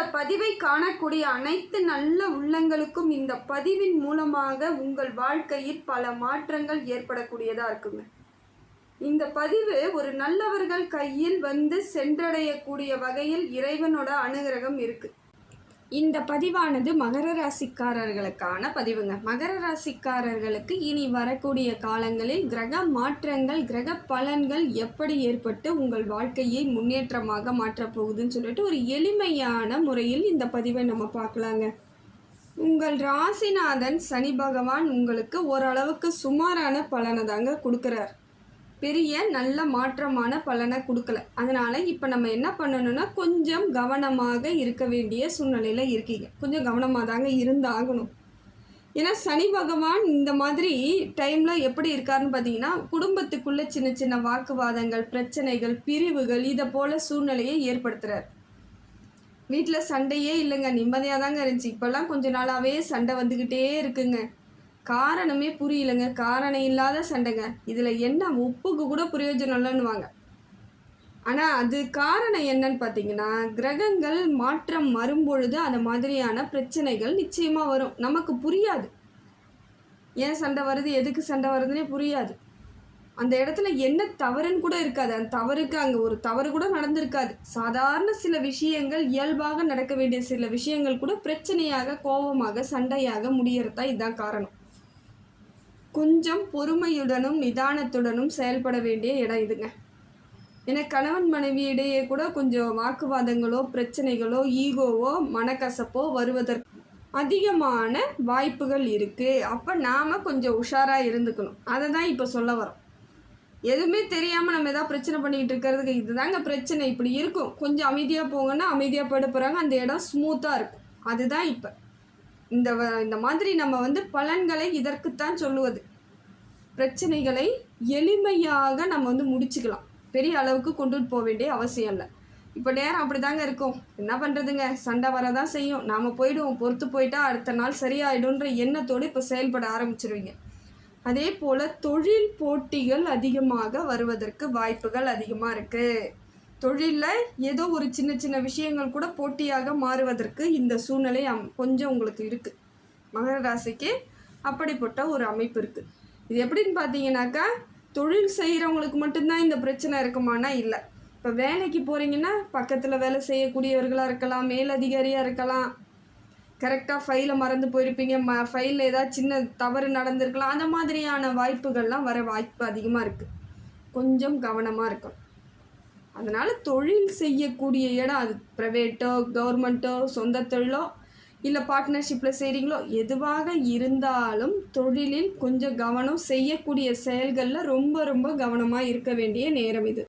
இந்த பதிவை காணக்கூடிய அனைத்து நல்ல உள்ளங்களுக்கும் இந்த பதிவின் மூலமாக உங்கள் வாழ்க்கையில் பல மாற்றங்கள் ஏற்படக்கூடியதாக இருக்குங்க. இந்த பதிவு ஒரு நல்லவர்கள் கையில் வந்து சென்றடையக்கூடிய வகையில் இறைவனோட அனுகிரகம் இருக்குது இந்த பதிவானது மகர ராசிக்காரர்களுக்கான பதிவுங்க. மகர ராசிக்காரர்களுக்கு இனி வரக்கூடிய காலங்களில் கிரக மாற்றங்கள் கிரக பலன்கள் எப்படி ஏற்பட்டு உங்கள் வாழ்க்கையை முன்னேற்றமாக மாற்றப் போகுதுன்னு சொல்லிட்டு ஒரு எளிமையான முறையில் இந்த பதிவை நம்ம பார்க்கலாங்க. உங்கள் ராசிநாதன் சனி பகவான் உங்களுக்கு ஓரளவுக்கு சுமாரான பலனை தாங்க கொடுக்குறார். பெரிய நல்ல மாற்றமான பலனை கொடுக்கல. அதனால் இப்போ நம்ம என்ன பண்ணணும்னா கொஞ்சம் கவனமாக இருக்க வேண்டிய சூழ்நிலையில் இருக்கீங்க. கொஞ்சம் கவனமாக தாங்க இருந்தாகணும். ஏன்னா சனி பகவான் இந்த மாதிரி டைமில் எப்படி இருக்காருன்னு பார்த்தீங்கன்னா குடும்பத்துக்குள்ளே சின்ன சின்ன வாக்குவாதங்கள் பிரச்சனைகள் பிரிவுகள் இதை போல் சூழ்நிலையை ஏற்படுத்துகிறார் வீட்டில் சண்டையே இல்லைங்க. நிம்மதியாக தாங்க இருந்துச்சு. இப்போல்லாம் கொஞ்ச நாளாகவே சண்டை வந்துக்கிட்டே இருக்குங்க. காரணமே புரியலைங்க. காரணம் இல்லாத சண்டைங்க. இதில் என்ன உப்புக்கு கூட பிரயோஜனம் இல்லைன்னுவாங்க. ஆனால் அது காரணம் என்னன்னு பார்த்தீங்கன்னா கிரகங்கள் மாற்றம் வரும்பொழுது அந்த மாதிரியான பிரச்சனைகள் நிச்சயமாக வரும். நமக்கு புரியாது. ஏன் சண்டை வருது? எதுக்கு சண்டை வருதுன்னே புரியாது. அந்த இடத்துல என்ன தவறுன்னு கூட இருக்காது. அந்த தவறுக்கு அங்கே ஒரு தவறு கூட நடந்திருக்காது. சாதாரண சில விஷயங்கள் இயல்பாக நடக்க வேண்டிய சில விஷயங்கள் கூட பிரச்சனையாக கோபமாக சண்டையாக முடியறதா இதுதான் காரணம். கொஞ்சம் பொறுமையுடனும் நிதானத்துடனும் செயல்பட வேண்டிய இடம் இதுங்க. ஏன்னா கணவன் மனைவி இடையே கூட கொஞ்சம் வாக்குவாதங்களோ பிரச்சனைகளோ ஈகோவோ மனக்கசப்போ வருவதற்கு அதிகமான வாய்ப்புகள் இருக்குது அப்போ நாம் கொஞ்சம் உஷாராக இருந்துக்கணும். அதை தான் இப்போ சொல்ல வரோம். எதுவுமே தெரியாமல் நம்ம எதாவது பிரச்சனை பண்ணிக்கிட்டு இருக்கிறதுக்கு இதுதாங்க பிரச்சனை. இப்படி இருக்கும். கொஞ்சம் அமைதியாக போங்கன்னா அமைதியாக போயிட போகிறாங்க அந்த இடம் ஸ்மூத்தாக இருக்கும். அதுதான் இப்போ. இந்த வ- இந்த மாதிரி நம்ம வந்து பலன்களை இதற்குத்தான் சொல்லுவது. பிரச்சனைகளை எளிமையாக நம்ம வந்து முடிச்சுக்கலாம். பெரிய அளவுக்கு கொண்டுட்டு போக வேண்டிய அவசியம் இல்லை. இப்போ நேரம் அப்படி தாங்க இருக்கும். என்ன பண்ணுறதுங்க சண்டை வரதான் செய்யும். நாம் போயிடுவோம். பொறுத்து போயிட்டா அடுத்த நாள் சரியாயிடும்ன்ற எண்ணத்தோடு இப்போ செயல்பட ஆரம்பிச்சிருவீங்க. அதே போல் தொழில் போட்டிகள் அதிகமாக வருவதற்கு வாய்ப்புகள் அதிகமாக இருக்குது தொழிலில் ஏதோ ஒரு சின்ன சின்ன விஷயங்கள் கூட போட்டியாக மாறுவதற்கு இந்த சூழ்நிலை அம் கொஞ்சம் உங்களுக்கு இருக்குது மகர ராசிக்கு அப்படிப்பட்ட ஒரு அமைப்பு இருக்குது இது எப்படின்னு பார்த்தீங்கன்னாக்கா தொழில் செய்கிறவங்களுக்கு மட்டும்தான் இந்த பிரச்சனை இருக்குமானா இல்லை. இப்போ வேலைக்கு போகிறீங்கன்னா பக்கத்தில் வேலை செய்யக்கூடியவர்களாக இருக்கலாம் மேலதிகாரியாக இருக்கலாம். கரெக்டாக ஃபைலை மறந்து போயிருப்பீங்க. ம ஃபைலில் ஏதாவது சின்ன தவறு நடந்திருக்கலாம். அந்த மாதிரியான வாய்ப்புகள்லாம் வர வாய்ப்பு அதிகமாக இருக்குது கொஞ்சம் கவனமாக இருக்கும் அதனால் தொழில் செய்யக்கூடிய இடம் அது. ப்ரைவேட்டோ கவர்மெண்ட்டோ சொந்த தொழிலோ இல்லை பார்ட்னர்ஷிப்பில் செய்கிறீங்களோ எதுவாக இருந்தாலும் தொழிலில் கொஞ்சம் கவனம் செய்யக்கூடிய செயல்களில் ரொம்ப ரொம்ப கவனமாக இருக்க வேண்டிய நேரம் இது.